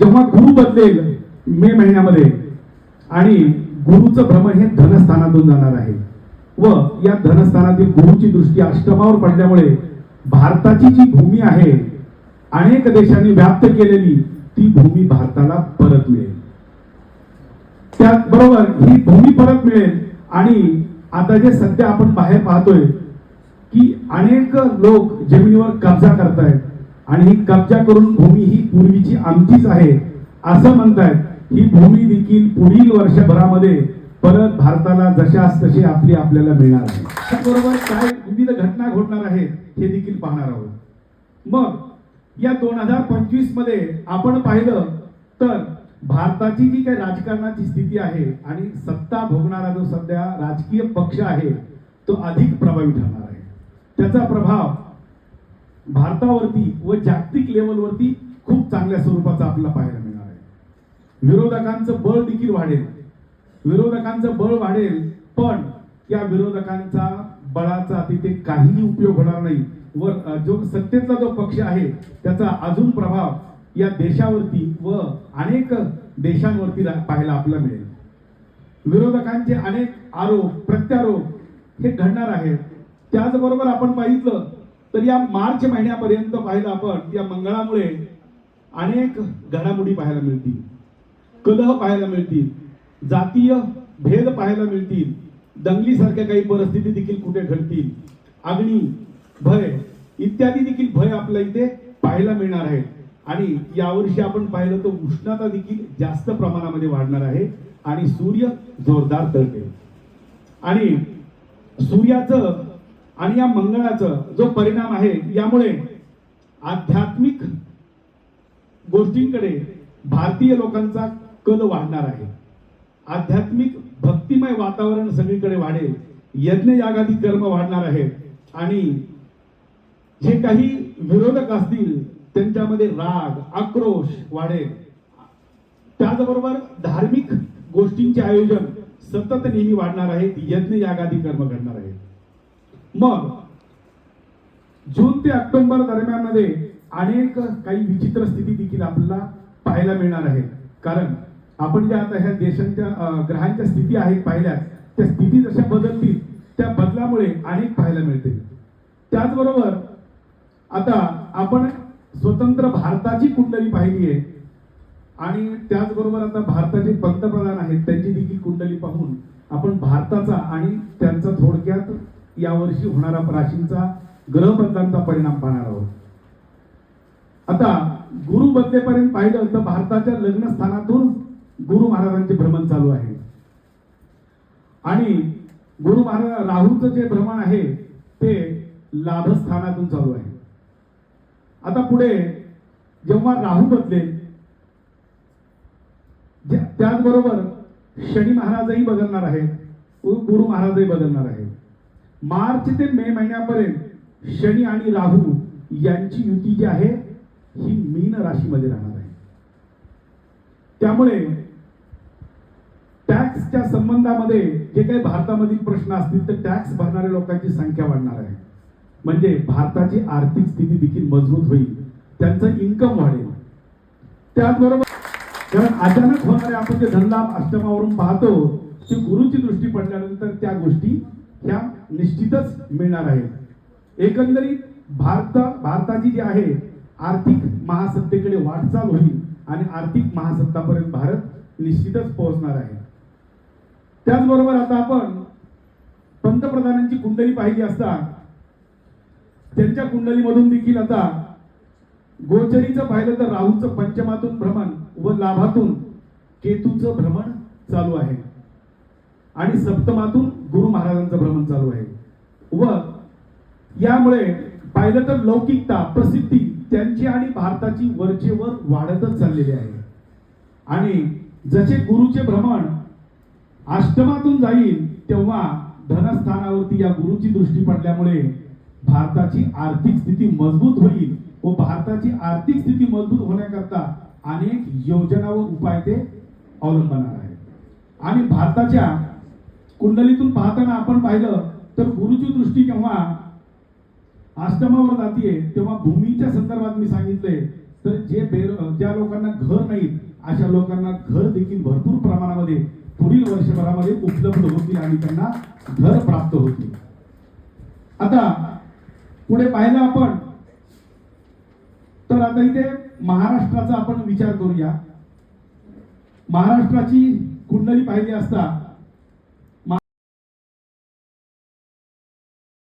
जेव्हा गुरु बदलेल मे महिन्यामध्ये आणि गुरुचं भ्रमण हे धनस्थानातून जाणार आहे. व या धनस्थानातील गुरुची दृष्टी अष्टमावर पडल्यामुळे भारताची जी भूमी आहे अनेक देशांनी व्याप्त केलेली ती भूमी भारताला परत मिळेल. त्याचबरोबर ही भूमी परत मिळेल आणि आता जे सध्या आपण बाहेर पाहतोय की अनेक लोक जमिनीवर कब्जा करतायत. आणि ही कब्जा करून भूमी ही पूर्वीची आमचीच आहे असं म्हणतायत. ही भूमी देखील पुढील वर्षभरामध्ये परत भारताला जशास तशी आपली आपल्याला मिळणार आहे. त्याचबरोबर काय विविध घटना घडणार आहेत हे देखील पाहणार आहोत. मग या दोन हजार पंचवीसमध्ये आपण पाहिलं तर भारताची जी काही राजकारणाची स्थिती आहे आणि सत्ता भोगणारा जो सध्या राजकीय पक्ष आहे तो अधिक प्रभावी ठरणार आहे. त्याचा प्रभाव भारतावरती व जागतिक लेवलवरती खूप चांगल्या स्वरूपाचा आपल्याला पाहायला मिळणार आहे. विरोधकांचं बळ देखील वाढेल. विरोधकांचं बळ वाढेल पण या विरोधकांचा बळाचा तिथे काहीही उपयोग होणार नाही. व जो सत्तेतला जो पक्ष आहे त्याचा अजून प्रभाव या देशावरती व अनेक देशांवरती पाहायला आपल्याला मिळेल. विरोधकांचे अनेक आरोप प्रत्यारोप हे घडणार आहेत. त्याचबरोबर आपण पाहितलं तर या मार्च महिन्यापर्यंत पाहिलं आपण या मंगळामुळे अनेक घडामोडी पाहायला मिळतील. कलह पाहायला मिळतील. जातीय भेद पाहायला मिळतील. दंगलीसारख्या काही परिस्थिती देखील कुठे घडतील? अग्नी भय इत्यादी देखील भय आपल्या इथे पाहायला मिळणार आहे आणि यावर्षी आपण पाहिलं तर उष्णता देखील जास्त प्रमाणामध्ये वाढणार आहे आणि सूर्य जोरदार तळते आणि सूर्याचं आणि या मंगळाचा जो परिणाम आहे यामुळे आध्यात्मिक गोष्टींकडे भारतीय लोकांचा कल वाढणार आहे. आध्यात्मिक भक्तिमय वातावरण सगळीकडे वाढेल. यज्ञ यागादी कर्म वाढणार आहे आणि जे काही विरोधक असतील त्यांच्यामध्ये राग आक्रोश वाढेल. त्याचबरोबर धार्मिक गोष्टींचे आयोजन सतत नेहमी वाढणार आहेत. यज्ञ यागादी कर्म घडणार आहेत. मग जून ते ऑक्टोबर दरम्यानमध्ये अनेक काही विचित्र स्थिती देखील आपल्याला पाहायला मिळणार आहे. कारण आपण ज्या आता ह्या देशांच्या ग्रहांच्या स्थिती आहेत पाहिल्या त्या स्थिती जशा बदलतील त्या बदलामुळे अनेक पाहायला मिळतील. त्याचबरोबर आता आपण स्वतंत्र भारताची कुंडली पाहिली आहे. आणि त्याचबरोबर आता भारताचे पंतप्रधान आहेत त्यांची देखील कुंडली पाहून आपण भारताचा आणि त्यांचा थोडक्यात यावर्षी होणारा राशींचा ग्रहबंधांचा परिणाम पाहणार आहोत. आता गुरु बदलेपर्यंत पाहिलं तर भारताच्या लग्न स्थानातून गुरु महाराजांचे भ्रमण चालू आहे. आणि गुरु महाराज राहूचं जे भ्रमण आहे ते लाभस्थानातून चालू आहे. आता पुढे जेव्हा राहू बदलेल त्याचबरोबर शनी महाराजही बदलणार आहेत गुरु महाराजही बदलणार आहेत. मार्च ते मे महिन्यापर्यंत शनी आणि राहू यांची युती जी आहे ही मीन राशीमध्ये राहणार आहे. त्यामुळे टॅक्सच्या संबंधामध्ये जे काही भारतामधील प्रश्न असतील तर टॅक्स भरणाऱ्या लोकांची संख्या वाढणार आहे. म्हणजे भारताची आर्थिक स्थिती देखील मजबूत होईल त्यांचं इन्कम वाढेल. त्याचबरोबर कारण अचानक होणारे आपण जे धनलाभ अष्टमावरून पाहतो ते गुरुची दृष्टी पडल्यानंतर त्या गोष्टी ह्या निश्चितच मिळणार आहेत. एकंदरीत भारत भारताची जी आहे आर्थिक महासत्तेकडे वाटचाल होईल आणि आर्थिक महासत्तापर्यंत भारत निश्चितच पोहोचणार आहे. त्याचबरोबर आता आपण पंतप्रधानांची कुंडली पाहिली असता त्यांच्या कुंडलीमधून देखील आता गोचरीचं पाहिलं तर राहूचं पंचमातून भ्रमण व लाभातून केतूचं भ्रमण चालू आहे. आणि सप्तमातून गुरु महाराजांचं भ्रमण चालू आहे. व यामुळे पाहिलं तर लौकिकता प्रसिद्धी त्यांची आणि भारताची वरचेवर वाढतच चाललेली आहे. आणि जसे गुरुचे भ्रमण अष्टमातून जाईल तेव्हा धनस्थानावरती या गुरुची दृष्टी पडल्यामुळे भारताची आर्थिक स्थिती मजबूत होईल व भारताची आर्थिक स्थिती मजबूत होण्याकरता अनेक योजना व उपाय ते अवलंबणार आहे आणि भारताच्या कुंडलीतून पाहताना आपण पाहिलं तर गुरुची दृष्टी केव्हा आश्रमावर जातीये तेव्हा भूमीच्या संदर्भात मी सांगितले तर जे बेर ज्या लोकांना घर नाहीत अशा लोकांना घर देखील भरपूर प्रमाणामध्ये पुढील वर्षभरामध्ये उपलब्ध होतील आणि त्यांना घर प्राप्त होतील. आता पुढे पाहिलं आपण तर आता इथे महाराष्ट्राचा आपण विचार करूया. महाराष्ट्राची कुंडली पाहिली असता